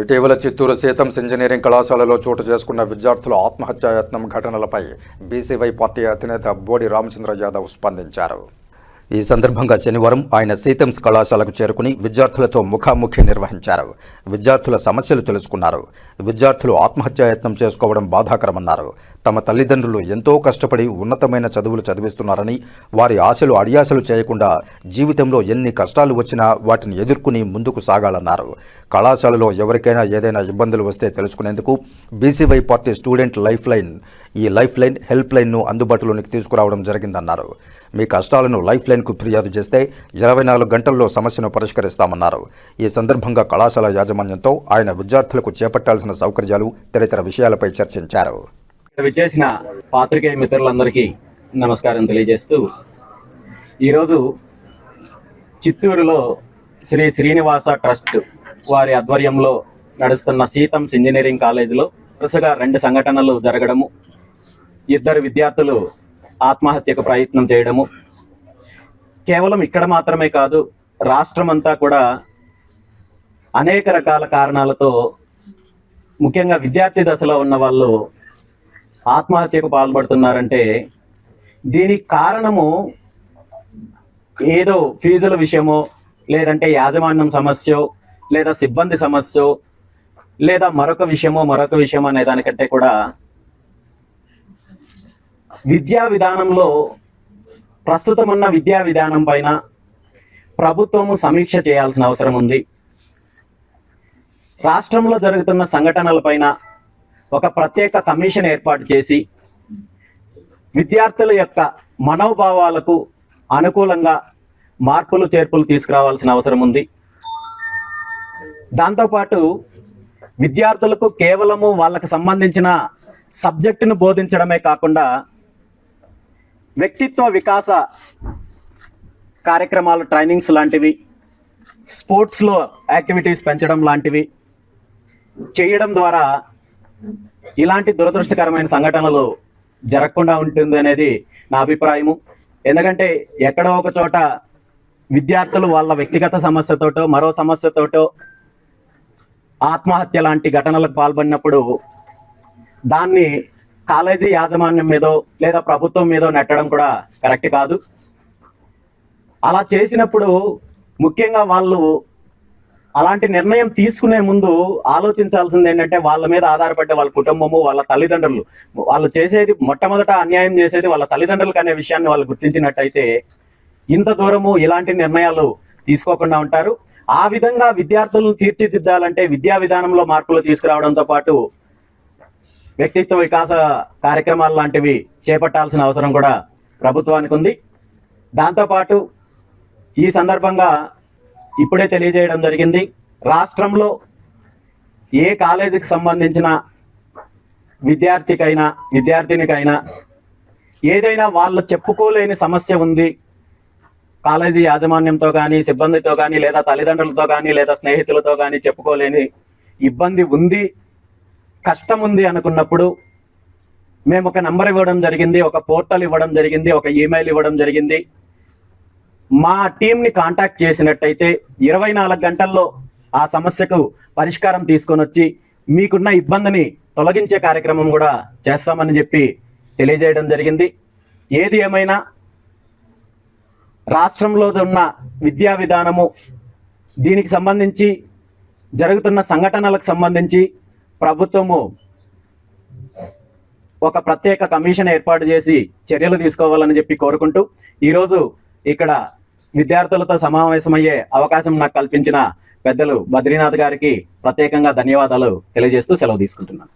ఇటీవల చిత్తూరు సీతమ్స్ ఇంజనీరింగ్ కళాశాలలో చోటు చేసుకున్న విద్యార్థుల ఆత్మహత్యాయత్నం ఘటనలపై బీసీవై పార్టీ అధినేత బోడి రామచంద్ర యాదవ్ స్పందించారు. ఈ సందర్భంగా శనివారం ఆయన సీతమ్స్ కళాశాలకు చేరుకుని విద్యార్థులతో ముఖాముఖి నిర్వహించారు. విద్యార్థుల సమస్యలు తెలుసుకున్నారు. విద్యార్థులు ఆత్మహత్యాయత్నం చేసుకోవడం బాధాకరమన్నారు. తమ తల్లిదండ్రులు ఎంతో కష్టపడి ఉన్నతమైన చదువులు చదివిస్తున్నారని వారి ఆశలు అడియాశలు చేయకుండా జీవితంలో ఎన్ని కష్టాలు వచ్చినా వాటిని ఎదుర్కొని ముందుకు సాగాలన్నారు. కళాశాలలో ఎవరికైనా ఏదైనా ఇబ్బందులు వస్తే తెలుసుకునేందుకు BCY party student life line ఈ లైఫ్ లైన్ హెల్ప్ లైన్ను అందుబాటులోనికి తీసుకురావడం జరిగిందన్నారు. మీ కష్టాలను లైఫ్ లైన్ యూనియన్కు ఫిర్యాదు చేస్తే ఇరవై నాలుగు గంటల్లో సమస్యను పరిష్కరిస్తామన్నారు. ఈ సందర్భంగా కళాశాల యాజమాన్యంతో ఆయన విద్యార్థులకు చేపట్టాల్సిన సౌకర్యాలు తదితర విషయాలపై చర్చించారు. విచ్చేసిన పాత్రికేయ మిత్రులందరికీ నమస్కారం తెలియజేస్తూ ఈరోజు చిత్తూరులో శ్రీ శ్రీనివాస ట్రస్ట్ వారి ఆధ్వర్యంలో నడుస్తున్న సీతమ్స్ ఇంజనీరింగ్ కాలేజీలో వరుసగా రెండు సంఘటనలు జరగడము ఇద్దరు విద్యార్థులు ఆత్మహత్యకు ప్రయత్నం చేయడము కేవలం ఇక్కడ మాత్రమే కాదు రాష్ట్రమంతా కూడా అనేక రకాల కారణాలతో ముఖ్యంగా విద్యార్థి దశలో ఉన్న వాళ్ళు ఆత్మహత్యకు పాల్పడుతున్నారంటే దీనికి కారణము ఏదో ఫీజుల విషయమో లేదంటే యాజమాన్యం సమస్య లేదా సిబ్బంది సమస్య లేదా మరొక విషయమో మరొక విషయం అనే దానికంటే కూడా విద్యా విధానంలో ప్రస్తుతం ఉన్న విద్యా విధానం పైన ప్రభుత్వము సమీక్ష చేయాల్సిన అవసరం ఉంది. రాష్ట్రంలో జరుగుతున్న సంఘటనలపైన ఒక ప్రత్యేక కమిషన్ ఏర్పాటు చేసి విద్యార్థుల యొక్క మనోభావాలకు అనుకూలంగా మార్పులు చేర్పులు తీసుకురావాల్సిన అవసరం ఉంది. దాంతోపాటు విద్యార్థులకు కేవలము వాళ్ళకు సంబంధించిన సబ్జెక్టును బోధించడమే కాకుండా వ్యక్తిత్వ వికాస కార్యక్రమాలు ట్రైనింగ్స్ లాంటివి స్పోర్ట్స్లో యాక్టివిటీస్ పెంచడం లాంటివి చేయడం ద్వారా ఇలాంటి దురదృష్టకరమైన సంఘటనలు జరగకుండా ఉంటుంది అనేది నా అభిప్రాయము. ఎందుకంటే ఎక్కడో ఒక చోట విద్యార్థులు వాళ్ళ వ్యక్తిగత సమస్యతోటో మరో సమస్యతోటో ఆత్మహత్య లాంటి ఘటనలకు పాల్పడినప్పుడు దాన్ని కాలేజీ యాజమాన్యం మీదో లేదా ప్రభుత్వం మీదో నెట్టడం కూడా కరెక్ట్ కాదు. అలా చేసినప్పుడు ముఖ్యంగా వాళ్ళు అలాంటి నిర్ణయం తీసుకునే ముందు ఆలోచించాల్సింది ఏంటంటే వాళ్ళ మీద ఆధారపడ్డ వాళ్ళ కుటుంబము వాళ్ళ తల్లిదండ్రులు. వాళ్ళు చేసేది మొట్టమొదట అన్యాయం చేసేది వాళ్ళ తల్లిదండ్రులకు అనే విషయాన్ని వాళ్ళు గుర్తించినట్టయితే ఇంత దూరము ఇలాంటి నిర్ణయాలు తీసుకోకుండా ఉంటారు. ఆ విధంగా విద్యార్థులను తీర్చిదిద్దాలంటే విద్యా విధానంలో మార్పులు తీసుకురావడంతో పాటు వ్యక్తిత్వ వికాస కార్యక్రమాలు లాంటివి చేపట్టాల్సిన అవసరం కూడా ప్రభుత్వానికి ఉంది. దాంతోపాటు ఈ సందర్భంగా ఇప్పుడే తెలియజేయడం జరిగింది. రాష్ట్రంలో ఏ కాలేజీకి సంబంధించిన విద్యార్థికైనా విద్యార్థినికైనా ఏదైనా వాళ్ళు చెప్పుకోలేని సమస్య ఉంది. కాలేజీ యాజమాన్యంతో కానీ సిబ్బందితో కానీ లేదా తల్లిదండ్రులతో కానీ లేదా స్నేహితులతో కానీ చెప్పుకోలేని ఇబ్బంది ఉంది. కష్టం ఉంది అనుకున్నప్పుడు మేము ఒక నంబర్ ఇవ్వడం జరిగింది ఒక పోర్టల్ ఇవ్వడం జరిగింది ఒక ఈమెయిల్ ఇవ్వడం జరిగింది. మా టీంని కాంటాక్ట్ చేసినట్టయితే ఇరవై నాలుగు గంటల్లో ఆ సమస్యకు పరిష్కారం తీసుకొని వచ్చి మీకున్న ఇబ్బందిని తొలగించే కార్యక్రమం కూడా చేస్తామని చెప్పి తెలియజేయడం జరిగింది. ఏది ఏమైనా రాష్ట్రంలో ఉన్న విద్యా విధానము దీనికి సంబంధించి జరుగుతున్న సంఘటనలకు సంబంధించి ప్రభుత్వము ఒక ప్రత్యేక కమిషన్ ఏర్పాటు చేసి చర్యలు తీసుకోవాలని చెప్పి కోరుకుంటూ ఈరోజు ఇక్కడ విద్యార్థులతో సమావేశమయ్యే అవకాశం నాకు కల్పించిన పెద్దలు బద్రీనాథ్ గారికి ప్రత్యేకంగా ధన్యవాదాలు తెలియజేస్తూ సెలవు తీసుకుంటున్నాను.